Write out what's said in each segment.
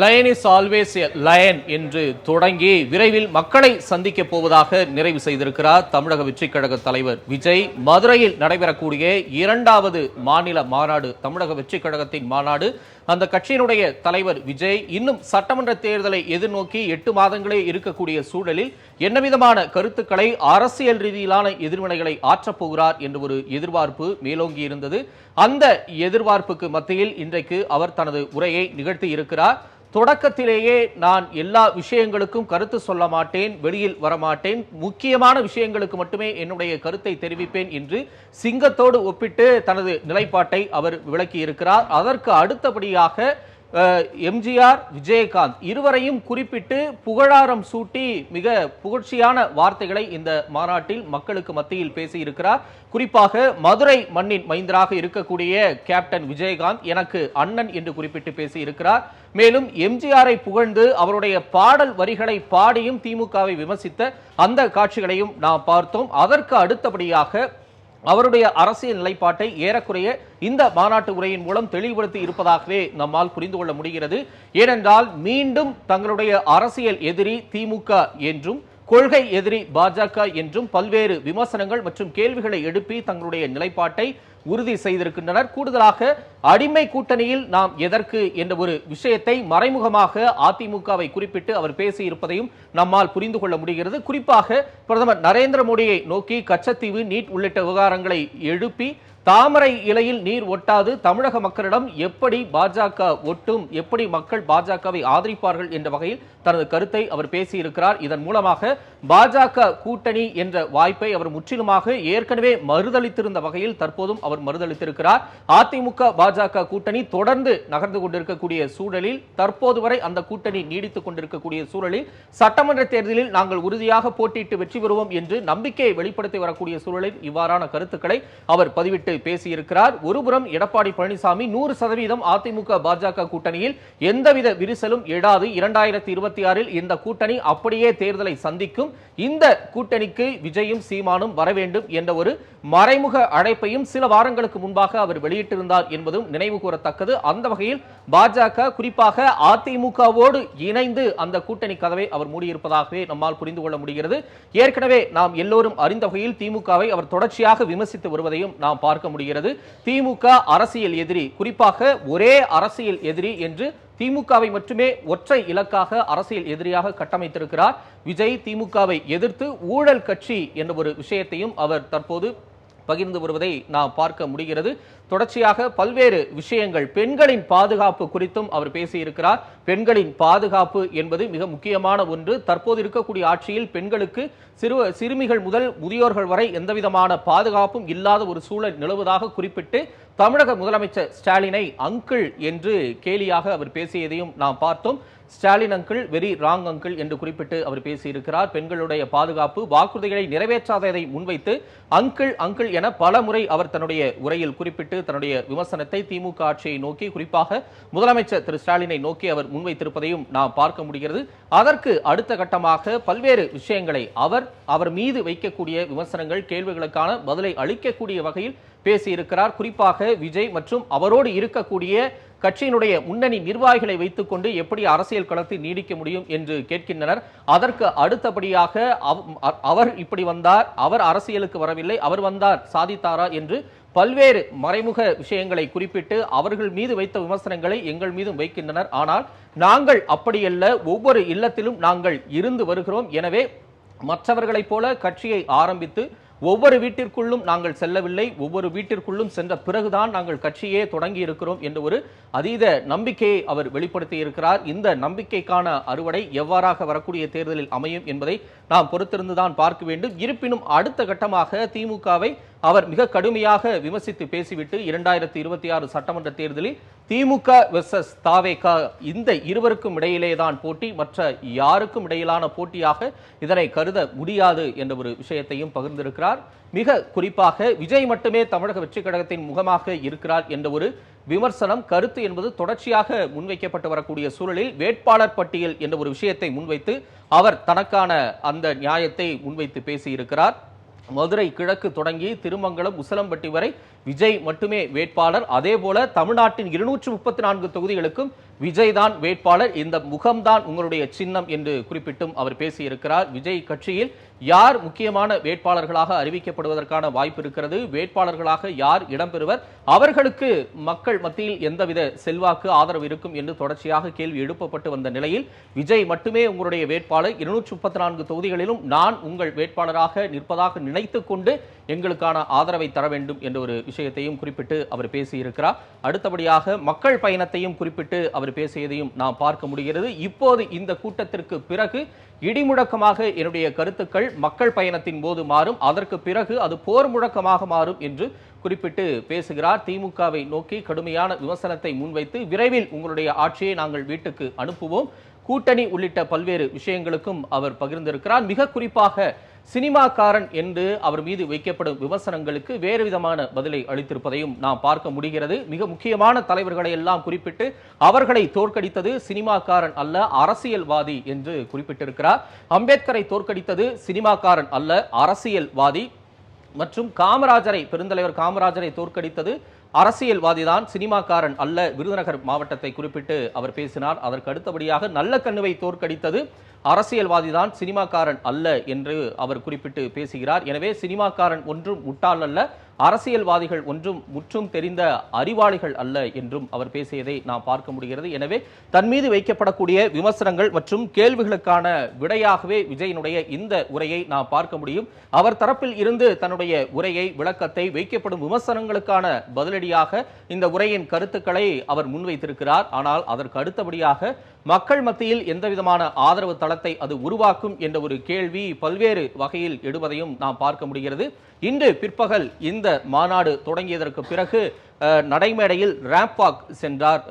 Line is always line என்று தொடங்கி விரைவில் மக்களை சந்திக்க போவதாக நிறைவு செய்திருக்கிறார் தமிழக வெற்றிக் கழக தலைவர் விஜய். மதுரையில் நடைபெறக்கூடிய இரண்டாவது மாநில மாநாடு தமிழக வெற்றிக் கழகத்தின் மாநாடு. அந்த கட்சியினுடைய தலைவர் விஜய் இன்னும் சட்டமன்ற தேர்தலை எதிர்நோக்கி எட்டு மாதங்களே இருக்கக்கூடிய சூழலில் என்ன விதமான கருத்துக்களை அரசியல் ரீதியிலான எதிர்வினைகளை ஆற்றப் போகிறார் என்ற ஒரு எதிர்பார்ப்பு மேலோங்கி இருந்தது அந்த எதிர்பார்ப்புக்கு மத்தியில் இன்றைக்கு அவர் தனது உரையை நிகழ்த்தி இருக்கிறார். தொடக்கத்திலேயே நான் எல்லா விஷயங்களுக்கும் கருத்து சொல்ல மாட்டேன் வெளியில் வரமாட்டேன். முக்கியமான விஷயங்களுக்கு மட்டுமே என்னுடைய கருத்தை தெரிவிப்பேன் என்று சிங்கத்தோடு ஒப்பிட்டு தனது நிலைப்பாட்டை அவர் விளக்கி இருக்கிறார் அதற்கு அடுத்தபடியாக எம்ஜிஆர் விஜயகாந்த் இருவரையும் குறிப்பிட்டு புகழாரம் சூட்டி மிக புகழ்ச்சியான வார்த்தைகளை இந்த மாநாட்டில் மக்களுக்கு மத்தியில் பேசியிருக்கிறார். குறிப்பாக மதுரை மண்ணின் மைந்தராக இருக்கக்கூடிய கேப்டன் விஜயகாந்த் எனக்கு அண்ணன் என்று குறிப்பிட்டு பேசியிருக்கிறார். மேலும் எம்ஜிஆரை புகழ்ந்து அவருடைய பாடல் வரிகளை பாடியும் திமுகவை விமர்சித்த அந்த காட்சிகளையும் நாம் பார்த்தோம். அதற்கு அடுத்தபடியாக அவருடைய அரசியல் நிலைப்பாட்டை ஏறக்குறைய இந்த மாநாட்டு உரையின் மூலம் தெளிவுபடுத்தி இருப்பதாகவே நம்மால் புரிந்து கொள்ள முடிகிறது. ஏனென்றால் மீண்டும் தங்களுடைய அரசியல் எதிரி திமுக என்றும் கொள்கை எதிரி பாஜக என்றும் பல்வேறு விமர்சனங்கள் மற்றும் கேள்விகளை எழுப்பி தங்களுடைய நிலைப்பாட்டை உறுதி செய்திருக்கின்றனர். கூடுதலாக அடிமை கூட்டணியில் நாம் எதற்கு என்ற ஒரு விஷயத்தை மறைமுகமாக அதிமுகவை குறிப்பிட்டு அவர் பேசியிருப்பதையும் நம்மால் புரிந்து கொள்ள முடிகிறது. குறிப்பாக பிரதமர் நரேந்திர மோடியை நோக்கி கச்சத்தீவு நீட் உள்ளிட்ட விவகாரங்களை எழுப்பி தாமரை இலையில் நீர் ஒட்டாது. தமிழக மக்களிடம் எப்படி பாஜக ஒட்டும்? எப்படி மக்கள் பாஜகவை ஆதரிப்பார்கள்? என்ற வகையில் தனது கருத்தை அவர் பேசியிருக்கிறார். இதன் மூலமாக பாஜக கூட்டணி என்ற வாய்ப்பை அவர் முற்றிலுமாக ஏற்கனவே மறுதளித்திருந்த வகையில் தற்போதும் அவர் மறுதளித்திருக்கிறார். அதிமுக பாஜக கூட்டணி தொடர்ந்து நகர்ந்து கொண்டிருக்கக்கூடிய சூழலில் தற்போது வரை அந்த கூட்டணி நீடித்துக் கொண்டிருக்கக்கூடிய சூழலில் சட்டமன்ற தேர்தலில் நாங்கள் உறுதியாக போட்டியிட்டு வெற்றி பெறுவோம் என்று நம்பிக்கையை வெளிப்படுத்தி வரக்கூடிய சூழலில் இவ்வாறான கருத்துக்களை அவர் பதிவிட்டு பேசியிருக்கிறார். ஒருபுறம் எடப்பாடி பழனிசாமி நூறு சதவீதம் அதிமுக பாஜக கூட்டணியில் எந்தவித விரிசலும் எழாது. இரண்டாயிரத்தி இருபத்தி ஆறில் இந்த கூட்டணி அப்படியே தேர்தலை சந்திக்கும். இந்த கூட்டணிக்கு விஜயும் சீமானும் வர வேண்டும் என்ற ஒரு மறைமுக அழைப்பையும் சில வாரங்களுக்கு முன்பாக அவர் வெளியிட்டிருந்தார் என்பதும் நினைவு கூறத்தக்கது. அந்த வகையில் பாஜக குறிப்பாக அதிமுகவோடு இணைந்து அந்த கூட்டணி கதவை அவர் மூடியிருப்பதாகவே நம்மால் புரிந்து கொள்ள முடிகிறது. ஏற்கனவே நாம் எல்லோரும் அறிந்த வகையில் திமுகவை அவர் தொடர்ச்சியாக விமர்சித்து வருவதையும் நாம் பார்க்க முடிகிறது. திமுக அரசியல் எதிரி குறிப்பாக ஒரே அரசியல் எதிரி என்று திமுகவை மட்டுமே ஒற்றை இலக்காக அரசியல் எதிரியாக கட்டமைத்திருக்கிறார். விஜய் திமுகவை எதிர்த்து ஊழல் கட்சி என்ற ஒரு விஷயத்தையும் அவர் தற்போது பகிர்ந்து வருவதை நாம் பார்க்க முடிகிறது. தொடர்ச்சியாக பல்வேறு விஷயங்கள் பெண்களின் பாதுகாப்பு குறித்தும் அவர் பேசியிருக்கிறார். பெண்களின் பாதுகாப்பு என்பது மிக முக்கியமான ஒன்று. தற்போது இருக்கக்கூடிய ஆட்சியில் பெண்களுக்கு சிறு சிறுமிகள் முதல் முதியோர்கள் வரை எந்தவிதமான பாதுகாப்பும் இல்லாத ஒரு சூழல் நிலவுவதாக குறிப்பிட்டு தமிழக முதலமைச்சர் ஸ்டாலினை அங்கிள் என்று கேலியாக அவர் பேசியதையும் நாம் பார்த்தோம். Stalin uncle very wrong uncle என்று குறிப்பிட்டு அவர் பேசியிருக்கிறார். பெண்களுடைய பாதுகாப்பு வாக்குறுதிகளை நிறைவேற்றாததை முன்வைத்து அங்கிள் அங்கிள் என பல முறை அவர் தன்னுடைய உரையில் குறிப்பிட்டு தன்னுடைய விமர்சனத்தை திமுக ஆட்சியை நோக்கி குறிப்பாக முதலமைச்சர் திரு ஸ்டாலினை நோக்கி அவர் முன்வைத்திருப்பதையும் நாம் பார்க்க முடிகிறது. அதற்கு அடுத்த கட்டமாக பல்வேறு விஷயங்களை அவர் அவர் மீது வைக்கக்கூடிய விமர்சனங்கள் கேள்விகளுக்கான பதிலை அளிக்கக்கூடிய வகையில் பேசியிருக்கிறார். குறிப்பாக விஜய் மற்றும் அவரோடு இருக்கக்கூடிய கட்சியினுடைய முன்னணி நிர்வாகிகளை வைத்துக்கொண்டு எப்படி அரசியல் களத்தை நீடிக்க முடியும் என்று கேட்கின்றனர். அதற்கு அடுத்தபடியாக அவர் இப்படி வந்தார் அவர் அரசியலுக்கு வரவில்லை அவர் வந்தார் சாதித்தாரா என்று பல்வேறு மறைமுக விஷயங்களை குறிப்பிட்டு அவர்கள் மீது வைத்த விமர்சனங்களை எங்கள் மீதும் வைக்கின்றனர். ஆனால் நாங்கள் அப்படியல்ல. ஒவ்வொரு இல்லத்திலும் நாங்கள் இருந்து வருகிறோம். எனவே மற்றவர்களைப் போல கட்சியை ஆரம்பித்து ஒவ்வொரு வீட்டிற்குள்ளும் நாங்கள் செல்லவில்லை. ஒவ்வொரு வீட்டிற்குள்ளும் சென்ற பிறகுதான் நாங்கள் கட்சியே தொடங்கி இருக்கிறோம் என்ற ஒரு அதீத நம்பிக்கையை அவர் வெளிப்படுத்தி இருக்கிறார் இந்த நம்பிக்கைக்கான அறுவடை எவ்வாறாக வரக்கூடிய தேர்தலில் அமையும் என்பதை நாம் பொறுத்திருந்துதான் பார்க்க வேண்டும். இருப்பினும் அடுத்த கட்டமாக திமுகவை அவர் மிக கடுமையாக விமர்சித்து பேசிவிட்டு இரண்டாயிரத்தி இருபத்தி ஆறு சட்டமன்ற தேர்தலில் திமுக வெர்சஸ் தாவேகா இந்த இருவருக்கும் இடையிலே தான் போட்டி மற்ற யாருக்கும் இடையிலான போட்டியாக இதனை கருத முடியாது என்ற ஒரு விஷயத்தையும் பகிர்ந்திருக்கிறார். மிக குறிப்பாக விஜய் மட்டுமே தமிழக வெற்றி கழகத்தின் முகமாக இருக்கிறார் என்ற ஒரு விமர்சனம் கருத்து என்பது தொடர்ச்சியாக முன்வைக்கப்பட்டு வரக்கூடிய சூழலில் வேட்பாளர் பட்டியல் என்ற ஒரு விஷயத்தை முன்வைத்து அவர் தனக்கான அந்த நியாயத்தை முன்வைத்து பேசியிருக்கிறார். மதுரை கிழக்கு தொடங்கி திருமங்கலம் உசலம்பட்டி வரை விஜய் மட்டுமே வேட்பாளர். அதே போல தமிழ்நாட்டின் இருநூற்று முப்பத்தி நான்கு தொகுதிகளுக்கும் விஜய் தான் வேட்பாளர். இந்த முகம்தான் உங்களுடைய சின்னம் என்று குறிப்பிட்டும் அவர் பேசியிருக்கிறார். விஜய் கட்சியில் யார் முக்கியமான வேட்பாளர்களாக அறிவிக்கப்படுவதற்கான வாய்ப்பு இருக்கிறது? வேட்பாளர்களாக யார் இடம்பெறுவர்? அவர்களுக்கு மக்கள் மத்தியில் எந்தவித செல்வாக்கு ஆதரவு இருக்கும் என்று தொடர்ச்சியாக கேள்வி எழுப்பப்பட்டு வந்த நிலையில் விஜய் மட்டுமே உங்களுடைய வேட்பாளர். இருநூற்று முப்பத்தி நான்கு தொகுதிகளிலும் நான் உங்கள் வேட்பாளராக நிற்பதாக நினைத்து கொண்டு எங்களுக்கான ஆதரவை தர வேண்டும் என்ற ஒரு விஷயத்தையும் குறிப்பிட்டு அவர் பேசியிருக்கிறார். அடுத்தபடியாக மக்கள் பயணத்தையும் குறிப்பிட்டு அவர் பேசியதையும் நாம் பார்க்க முடிகிறது. இப்போது இந்த கூட்டத்திற்கு பிறகு இடிமுழக்கமாக என்னுடைய கருத்துக்கள் மக்கள் பயணத்தின் போது மாறும். அதற்கு பிறகு அது போர் முழக்கமாக மாறும் என்று குறிப்பிட்டு பேசுகிறார். திமுகவை நோக்கி கடுமையான விமர்சனத்தை முன்வைத்து விரைவில் உங்களுடைய ஆட்சியை நாங்கள் வீட்டுக்கு அனுப்புவோம். கூட்டணி உள்ளிட்ட பல்வேறு விஷயங்களுக்கும் அவர் பகிர்ந்திருக்கிறார். மிக குறிப்பாக சினிமாக்காரன் என்று அவர் மீது வைக்கப்படும் விமர்சனங்களுக்கு வேறு விதமான பதிலை அளித்திருப்பதையும் நாம் பார்க்க முடிகிறது. மிக முக்கியமான தலைவர்களை எல்லாம் குறிப்பிட்டு அவர்களை தோற்கடித்தது சினிமாக்காரன் அல்ல அரசியல்வாதி என்று குறிப்பிட்டிருக்கிறார். அம்பேத்கரை தோற்கடித்தது சினிமாக்காரன் அல்ல அரசியல்வாதி. மற்றும் காமராஜரை பெருந்தலைவர் காமராஜரை தோற்கடித்தது அரசியல்வாதிதான் சினிமாக்காரன் அல்ல விருதுநகர் மாவட்டத்தை குறிப்பிட்டு அவர் பேசினார். அதற்கு அடுத்தபடியாக நல்ல கண்ணுவை தோற்கடித்தது அரசியல்வாதிதான் சினிமாக்காரன் அல்ல என்று அவர் குறிப்பிட்டு பேசுகிறார். எனவே சினிமாக்காரன் ஒன்றும் முட்டாள் அல்ல. அரசியல்வாதிகள் ஒன்றும் முற்றும் தெரிந்த அறிவாளிகள் அல்ல என்றும் அவர் பேசியதை நாம் பார்க்க முடிகிறது. எனவே தன் மீது வைக்கப்படக்கூடிய விமர்சனங்கள் மற்றும் கேள்விகளுக்கான விடையாகவே விஜயனுடைய இந்த உரையை நாம் பார்க்க முடியும். அவர் தரப்பில் இருந்து தன்னுடைய உரையை விளக்கத்தை வைக்கப்படும் விமர்சனங்களுக்கான பதிலடியாக இந்த உரையின் கருத்துக்களை அவர் முன்வைத்திருக்கிறார். ஆனால் அதற்கு அடுத்தபடியாக மக்கள் மத்தியில் எந்த விதமான ஆதரவு தளத்தை அது உருவாக்கும் என்ற ஒரு கேள்வி பல்வேறு வகையில் எடுவதையும் நாம் பார்க்க முடிகிறது. இன்று பிற்பகல் இந்த மாநாடு தொடங்கியதற்கு பிறகு நடைமேடையில் ரேம்பாக் சென்றார்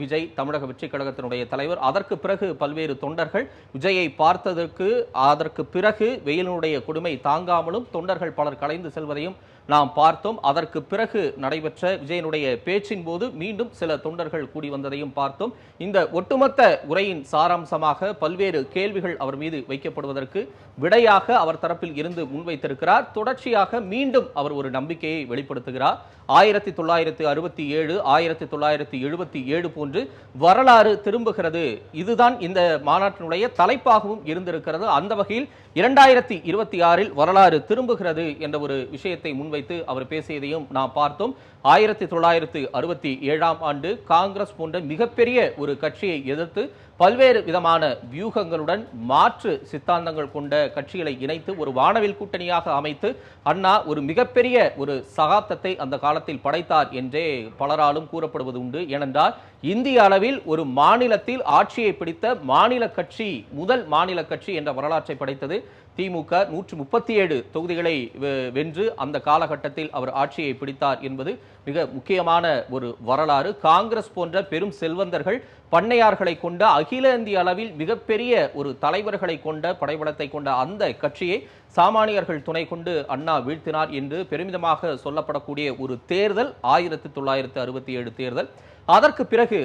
விஜய். தமிழக வெற்றி கழகத்தினுடைய தலைவர். அதற்கு பிறகு பல்வேறு தொண்டர்கள் விஜயை பார்த்ததற்கு அதற்கு பிறகு வெயிலினுடைய கொடுமை தாங்காமலும் தொண்டர்கள் பலர் கலைந்து செல்வதையும் நாம் பார்த்தோம். அதற்கு பிறகு நடைபெற்ற விஜயனுடைய பேச்சின் போது மீண்டும் சில தொண்டர்கள் கூடி வந்ததையும் பார்த்தோம். இந்த ஒட்டுமொத்த உரையின் சாராம்சமாக பல்வேறு கேள்விகள் அவர் மீது வைக்கப்படுவதற்கு விடையாக அவர் தரப்பில் இருந்து முன்வைத்திருக்கிறார். தொடர்ச்சியாக மீண்டும் அவர் ஒரு நம்பிக்கையை வெளிப்படுத்துகிறார். ஆயிரத்தி தொள்ளாயிரத்தி அறுபத்தி ஏழு ஆயிரத்தி தொள்ளாயிரத்தி எழுபத்தி ஏழு போன்று வரலாறு திரும்புகிறது. இதுதான் இந்த மாநாட்டினுடைய தலைப்பாகவும் இருந்திருக்கிறது. அந்த வகையில் இரண்டாயிரத்தி இருபத்தி ஆறில் வரலாறு திரும்புகிறது என்ற ஒரு விஷயத்தை முன்வைத்து அவர் பேசியதையும் நாம் பார்த்தோம். ஆயிரத்தி தொள்ளாயிரத்தி அறுபத்தி ஏழாம் ஆண்டு காங்கிரஸ் போன்ற மிகப்பெரிய ஒரு கட்சியை எதிர்த்து பல்வேறு விதமான வியூகங்களுடன் மாற்று சித்தாந்தங்கள் கொண்ட கட்சிகளை இணைத்து ஒரு வானவில் கூட்டணியாக அமைத்து அண்ணா ஒரு மிகப்பெரிய ஒரு சகாப்தத்தை அந்த காலத்தில் படைத்தார் என்றே பலராலும் கூறப்படுவது உண்டு. ஏனென்றால் இந்திய அளவில் ஒரு மாநிலத்தில் ஆட்சியை பிடித்த மாநில கட்சி முதல் மாநில கட்சி என்ற வரலாற்றை படைத்தது திமுக நூற்று முப்பத்தி ஏழு தொகுதிகளை வெ- வென்று அந்த காலகட்டத்தில் அவர் ஆட்சியை பிடித்தார் என்பது மிக முக்கியமான ஒரு வரலாறு. காங்கிரஸ் போன்ற பெரும் செல்வந்தர்கள் பண்ணையார்களை கொண்ட அகில இந்திய அளவில் மிகப்பெரிய ஒரு தலைவர்களை கொண்ட படைபலத்தை கொண்ட அந்த கட்சியை சாமானியர்கள் துணை கொண்டு அண்ணா வீழ்த்தினார் என்று பெருமிதமாக சொல்லப்படக்கூடிய ஒரு தேர்தல் ஆயிரத்தி தொள்ளாயிரத்து அறுபத்தி ஏழு தேர்தல். அதற்கு பிறகு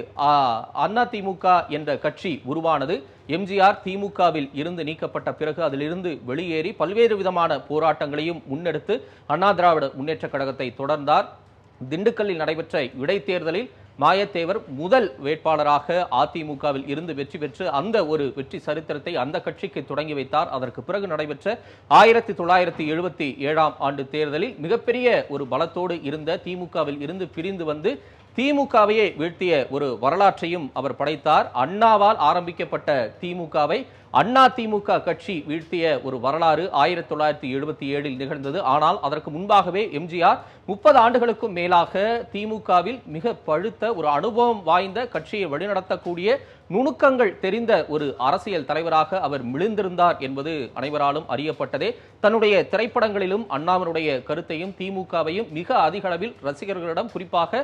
அண்ணா திமுக என்ற கட்சி உருவானது. எம்ஜிஆர் திமுகவில் இருந்து நீக்கப்பட்ட பிறகு அதிலிருந்து வெளியேறி பல்வேறு விதமான போராட்டங்களையும் முன்னெடுத்து அண்ணா திராவிட முன்னேற்ற கழகத்தை தொடர்ந்தார். திண்டுக்கல்லில் நடைபெற்ற இடைத்தேர்தலில் மாயத்தேவர் முதல் வேட்பாளராக அதிமுகவில் இருந்து வெற்றி பெற்று அந்த ஒரு வெற்றி சரித்திரத்தை அந்த கட்சிக்கு தொடங்கி வைத்தார். அதற்கு பிறகு நடைபெற்ற ஆயிரத்தி தொள்ளாயிரத்தி எழுபத்தி ஏழாம் ஆண்டு தேர்தலில் மிகப்பெரிய ஒரு பலத்தோடு இருந்த திமுகவில் இருந்து பிரிந்து வந்து திமுகவையே வீழ்த்திய ஒரு வரலாற்றையும் அவர் படைத்தார். அண்ணாவால் ஆரம்பிக்கப்பட்ட திமுகவை அண்ணா திமுக கட்சி வீழ்த்திய ஒரு வரலாறு ஆயிரத்தி தொள்ளாயிரத்தி எழுபத்தி ஏழில் நிகழ்ந்தது. ஆனால் அதற்கு முன்பாகவே எம்ஜிஆர் முப்பது ஆண்டுகளுக்கும் மேலாக திமுகவில் மிக பழுத்த ஒரு அனுபவம் வாய்ந்த கட்சியை வழிநடத்தக்கூடிய நுணுக்கங்கள் தெரிந்த ஒரு அரசியல் தலைவராக அவர் மிளிந்திருந்தார் என்பது அனைவராலும் அறியப்பட்டதே. தன்னுடைய திரைப்படங்களிலும் அண்ணாவினுடைய கருத்தையும் திமுகவையும் மிக அதிக அளவில் ரசிகர்களிடம் குறிப்பாக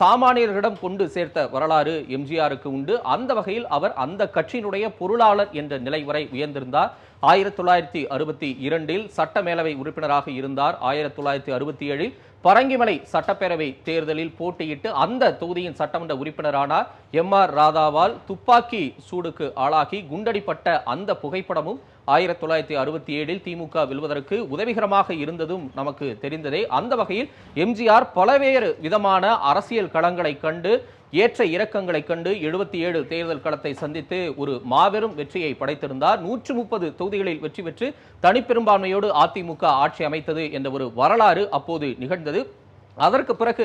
சாமானியர்களிடம் கொண்டு சேர்த்த வரலாறு எம்ஜிஆருக்கு உண்டு. அந்த வகையில் அவர் அந்த கட்சியினுடைய பொருளாளர் என்ற நிலை வரை உயர்ந்திருந்தார். ஆயிரத்தி தொள்ளாயிரத்தி அறுபத்தி இரண்டில் சட்டமேலவை உறுப்பினராக இருந்தார். ஆயிரத்தி தொள்ளாயிரத்தி அறுபத்தி ஏழில் பரங்கிமலை சட்டப்பேரவை தேர்தலில் போட்டியிட்டு அந்த தொகுதியின் சட்டமன்ற உறுப்பினரானார். எம் ஆர் ராதாவால் துப்பாக்கி சூடுக்கு ஆளாகி குண்டடிப்பட்ட அந்த புகைப்படமும் ஆயிரத்தி தொள்ளாயிரத்தி அறுபத்தி ஏழில் திமுக வெல்வதற்கு உதவிகரமாக இருந்ததும் நமக்கு தெரிந்ததே. அந்த வகையில் எம்ஜிஆர் பலவேறு விதமான அரசியல் களங்களை கண்டு ஏற்ற இறக்கங்களை கண்டு எழுபத்தி ஏழு தேர்தல் களத்தை சந்தித்து ஒரு மாபெரும் வெற்றியை படைத்திருந்தார். நூற்று முப்பது தொகுதிகளில் வெற்றி பெற்று தனிப்பெரும்பான்மையோடு அதிமுக ஆட்சி அமைத்தது என்ற ஒரு வரலாறு அப்போது நிகழ்ந்தது. அதற்கு பிறகு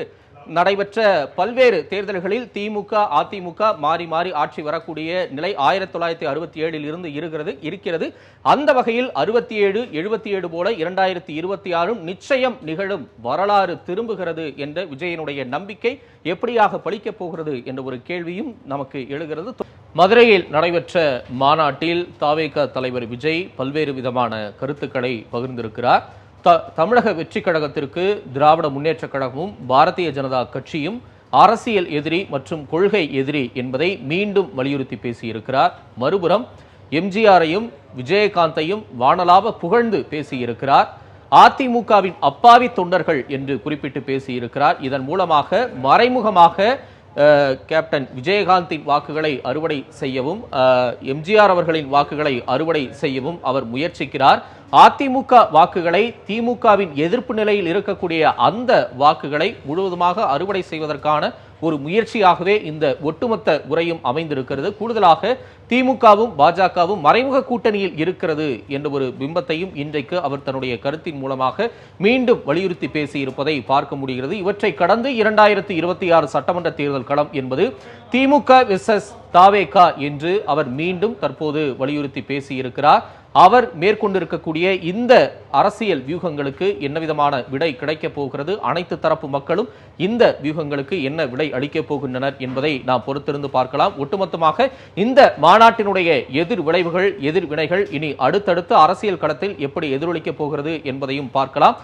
நடைபெற்ற பல்வேறு தேர்தல்களில் திமுக அதிமுக மாறி மாறி ஆட்சி வரக்கூடிய நிலை ஆயிரத்தி தொள்ளாயிரத்தி அறுபத்தி ஏழில் இருந்து இருக்கிறது இருக்கிறது. அந்த வகையில் அறுபத்தி ஏழு எழுபத்தி ஏழு போல இரண்டாயிரத்தி இருபத்தி ஆறும் நிச்சயம் நிகழும் வரலாறு திரும்புகிறது என்ற விஜயனுடைய நம்பிக்கை எப்படியாக பழிக்கப் போகிறது என்ற ஒரு கேள்வியும் நமக்கு எழுகிறது. மதுரையில் நடைபெற்ற மாநாட்டில் தாவேக தலைவர் விஜய் பல்வேறு விதமான கருத்துக்களை பகிர்ந்திருக்கிறார். த தமிழக வெற்றி கழகத்திற்கு திராவிட முன்னேற்றக் கழகமும் பாரதிய ஜனதா கட்சியும் அரசியல் எதிரி மற்றும் கொள்கை எதிரி என்பதை மீண்டும் வலியுறுத்தி பேசியிருக்கிறார். மறுபுறம் எம்ஜிஆரையும் விஜயகாந்தையும் வானலாவ புகழ்ந்து பேசியிருக்கிறார். அதிமுகவின் அப்பாவி தொண்டர்கள் என்று குறிப்பிட்டு பேசியிருக்கிறார். இதன் மூலமாக மறைமுகமாக கேப்டன் விஜயகாந்தின் வாக்குகளை அறுவடை செய்யவும் அஹ், எம்ஜிஆர் அவர்களின் வாக்குகளை அறுவடை செய்யவும் அவர் முயற்சிக்கிறார். அதிமுக வாக்குகளை திமுகவின் எதிர்ப்பு நிலையில் இருக்கக்கூடிய அந்த வாக்குகளை முழுவதுமாக அறுவடை செய்வதற்கான ஒரு முயற்சியாகவே இந்த ஒட்டுமொத்த உரையும் அமைந்திருக்கிறது. கூடுதலாக திமுகவும் பாஜகவும் மறைமுக கூட்டணியில் இருக்கிறது என்ற ஒரு பிம்பத்தையும் இன்றைக்கு அவர் தன்னுடைய கருத்தின் மூலமாக மீண்டும் வலியுறுத்தி பேசியிருப்பதை பார்க்க முடிகிறது. இவற்றை கடந்து இரண்டாயிரத்தி இருபத்தி ஆறு சட்டமன்ற தேர்தல் களம் என்பது திமுக விசஸ் தாவேகா என்று அவர் மீண்டும் தற்போது வலியுறுத்தி பேசியிருக்கிறார். அவர் மேற்கொண்டிருக்கக்கூடிய இந்த அரசியல் வியூகங்களுக்கு என்ன விதமான விடை கிடைக்கப் போகிறது? அனைத்து தரப்பு மக்களும் இந்த வியூகங்களுக்கு என்ன விடை அளிக்கப் போகின்றனர் என்பதை நாம் பொறுத்திருந்து பார்க்கலாம். ஒட்டுமொத்தமாக இந்த மாநாட்டினுடைய எதிர் விளைவுகள் எதிர் வினைகள் இனி அடுத்தடுத்து அரசியல் களத்தில் எப்படி எதிரொலிக்கப் போகிறது என்பதையும் பார்க்கலாம்.